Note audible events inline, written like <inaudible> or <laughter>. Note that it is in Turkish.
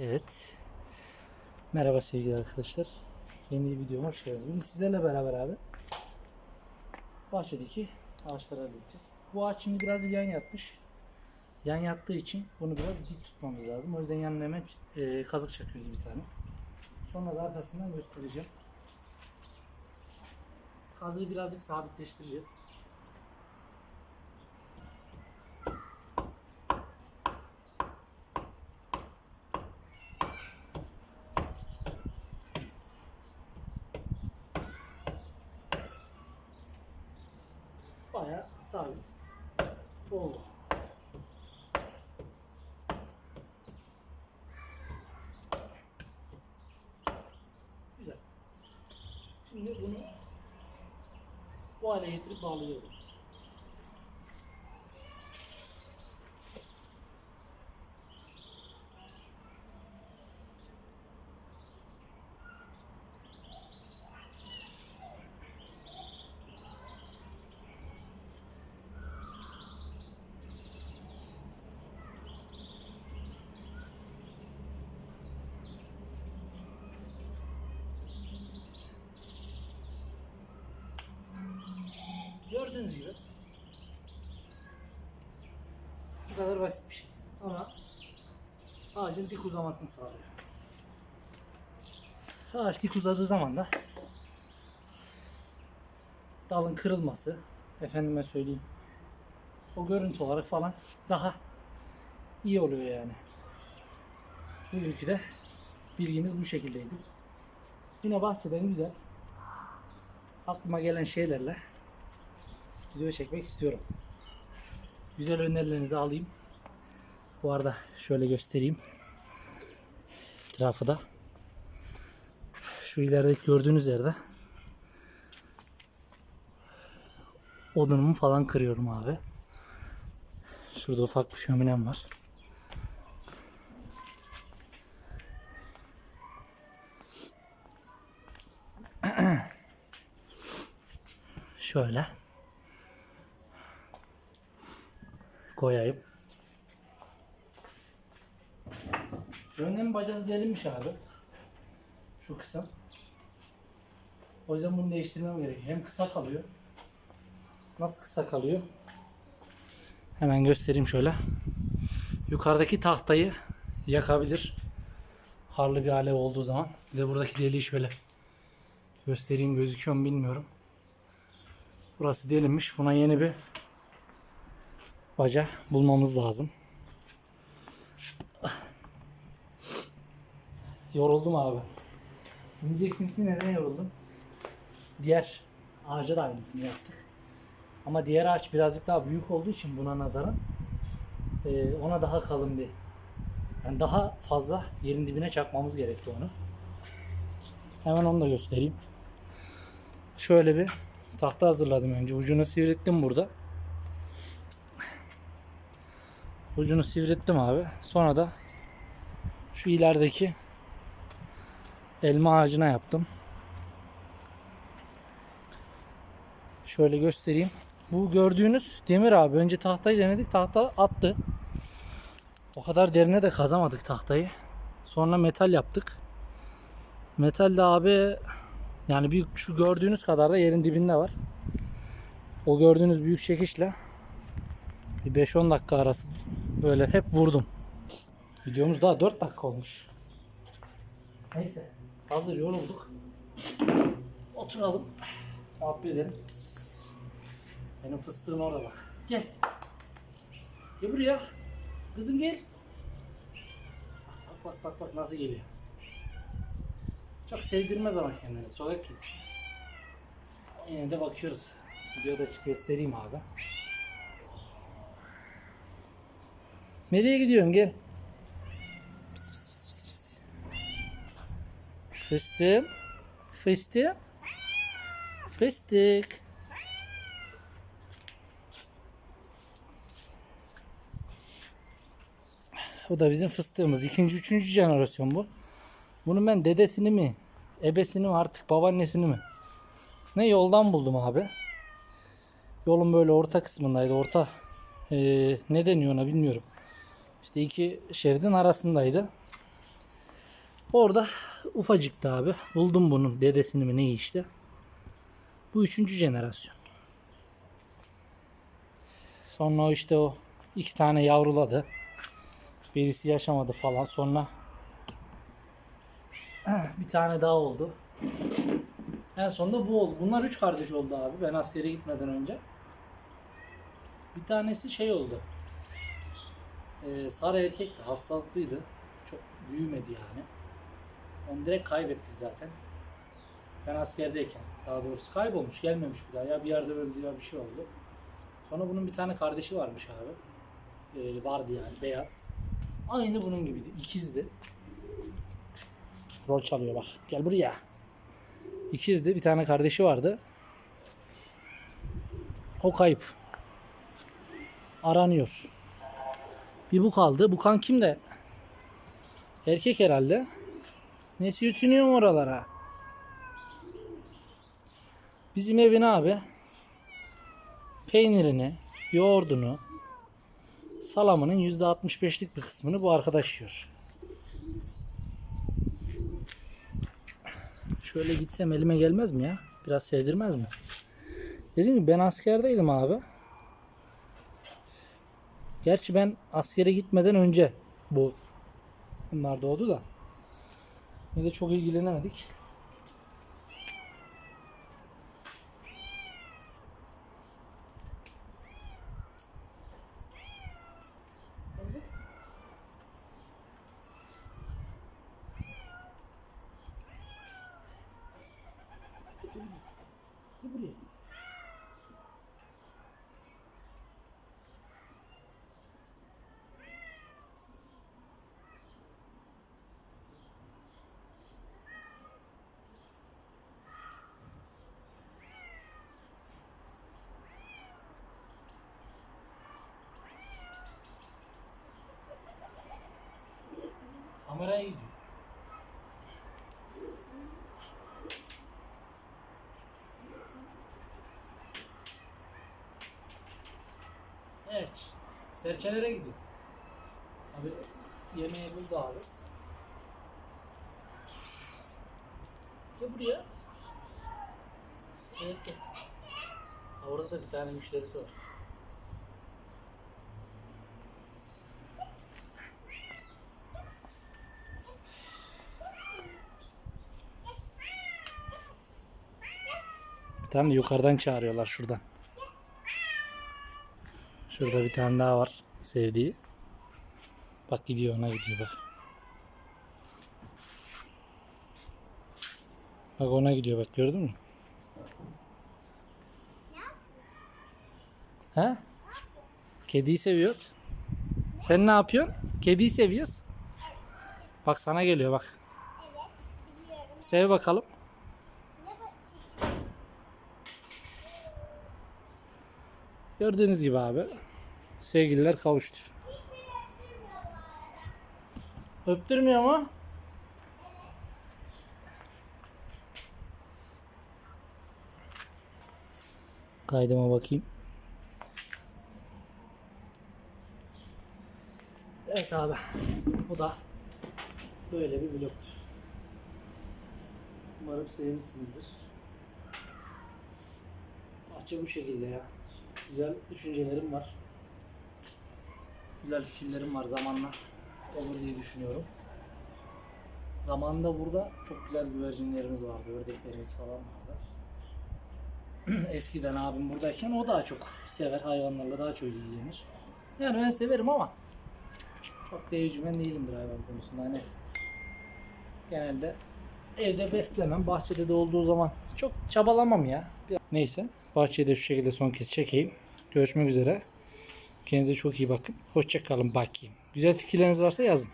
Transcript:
Evet. Merhaba sevgili arkadaşlar. Yeni bir videoma hoş geldiniz. Bugün sizlerle beraber abi bahçedeki ağaçları halledeceğiz. Bu ağaç şimdi biraz yan yatmış. Yan yattığı için bunu biraz dik tutmamız lazım. O yüzden yanına e, kazık çakıyoruz bir tane. Sonra da arkasından göstereceğim. Kazığı birazcık sabitleştireceğiz. Sabit oldu. Güzel. Şimdi bunu bu hale getirip bağlıyorum. Gördüğünüz gibi bu kadar basit bir şey. Ama ağacın dik uzamasını sağlıyor. Ağaç dik uzadığı zaman da dalın kırılması, efendime söyleyeyim, o görüntü olarak falan daha iyi oluyor yani. Bugünkü de bilgimiz bu şekildeydi. Yine bahçeden güzel aklıma gelen şeylerle video çekmek istiyorum. Güzel önerilerinizi alayım. Bu arada şöyle göstereyim. Etrafı da. Şu ilerideki gördüğünüz yerde odunumu falan kırıyorum abi. Şurada ufak bir şöminem var. <clears throat> Şöyle. koyayım. Önlerin bacası delinmiş abi. Şu kısım. O yüzden bunu değiştirmem gerekiyor. Hem kısa kalıyor. Nasıl kısa kalıyor? Hemen göstereyim şöyle. Yukarıdaki tahtayı yakabilir. Harlı bir alev olduğu zaman. Bir de buradaki deliği şöyle göstereyim gözüküyor mu bilmiyorum. Burası delinmiş. Buna yeni bir baca bulmamız lazım. Yoruldum abi. Diyeceksiniz ki neden yoruldum? Diğer ağaca da aynısını yaptık. Ama diğer ağaç birazcık daha büyük olduğu için buna nazaran e, ona daha kalın bir yani daha fazla yerin dibine çakmamız gerekti onu. Hemen onu da göstereyim. Şöyle bir tahta hazırladım önce. Ucunu sivrittim burada. Ucunu sivrittim abi. Sonra da şu ilerideki elma ağacına yaptım. Şöyle göstereyim. Bu gördüğünüz demir abi. Önce tahtayı denedik. Tahta attı. O kadar derine de kazamadık tahtayı. Sonra metal yaptık. Metal de abi yani büyük şu gördüğünüz kadar da yerin dibinde var. O gördüğünüz büyük çekişle bir 5-10 dakika arası böyle hep vurdum. Videomuz daha 4 dakika olmuş. Neyse hazır yorulduk. Oturalım. Muhabbet edelim. Pis pis. Benim fıstığım orada bak. Gel. Gel buraya. Kızım gel. Bak bak bak bak nasıl geliyor. Çok sevdirmez ama kendini. Sokak kedisi. Yine de bakıyoruz. Videoda göstereyim abi. Nereye gidiyorsun gel. Fıstığım. Fıstığım. Fıstık. Bu da bizim fıstığımız. İkinci, üçüncü jenerasyon bu. Bunun ben dedesini mi, ebesini mi artık babaannesini mi? Ne yoldan buldum abi. Yolun böyle orta kısmındaydı. Orta eee, ne deniyor ona bilmiyorum. İşte iki şeridin arasındaydı. Orada ufacıktı abi. Buldum bunun dedesini mi neyi işte. Bu üçüncü jenerasyon. Sonra o işte o iki tane yavruladı. Birisi yaşamadı falan. Sonra <clears throat> bir tane daha oldu. En sonunda bu oldu. Bunlar üç kardeş oldu abi. Ben askere gitmeden önce. Bir tanesi şey oldu. Ee, sarı erkekti. Hastalıklıydı. Çok büyümedi yani. Onu direkt kaybettik zaten. Ben askerdeyken. Daha doğrusu kaybolmuş. Gelmemiş bir daha. Ya bir yerde öldü ya bir şey oldu. Sonra bunun bir tane kardeşi varmış abi. Ee, vardı yani beyaz. Aynı bunun gibiydi. İkizdi. Rol çalıyor bak. Gel buraya. İkizdi. Bir tane kardeşi vardı. O kayıp. Aranıyor. Bir bu kaldı. Bu kan kimde? Erkek herhalde. Ne sürtünüyorum oralara? Bizim evin abi peynirini, yoğurdunu, salamının %65'lik bir kısmını bu arkadaş yiyor. Şöyle gitsem elime gelmez mi ya? Biraz sevdirmez mi? Dedim ki ben askerdeydim abi. Gerçi ben askere gitmeden önce bu bunlar doğdu da. Ne de çok ilgilenemedik. Kameraya gidiyor. Evet. Serçelere gidiyor. Abi yemeği buldu abi. Gel buraya. Evet gel. Orada da bir tane müşterisi var. Bir tane yukarıdan çağırıyorlar şuradan. Şurada bir tane daha var sevdiği. Bak gidiyor ona gidiyor bak. Bak ona gidiyor bak gördün mü? Ha? Kediyi seviyoruz. Sen ne yapıyorsun? Kediyi seviyoruz. Bak sana geliyor bak. Sev bakalım. Gördüğünüz gibi abi. Sevgililer kavuştu. Öptürmüyor mu? Kaydıma bakayım. Evet abi. Bu da böyle bir vlogtur. Umarım sevmişsinizdir. Bahçe bu şekilde ya. Güzel düşüncelerim var. Güzel fikirlerim var zamanla olur diye düşünüyorum. Zamanında burada çok güzel güvercinlerimiz vardı, ördeklerimiz falan vardı. <clears throat> Eskiden abim buradayken o daha çok sever hayvanlarla daha çok ilgilenir. Yani ben severim ama çok tecrüben değilimdir hayvan konusunda. Hani genelde evde beslemem, bahçede de olduğu zaman çok çabalamam ya. Neyse, bahçede şu şekilde son kez çekeyim. Görüşmek üzere. Kendinize çok iyi bakın. Hoşçakalın bakayım. Güzel fikirleriniz varsa yazın.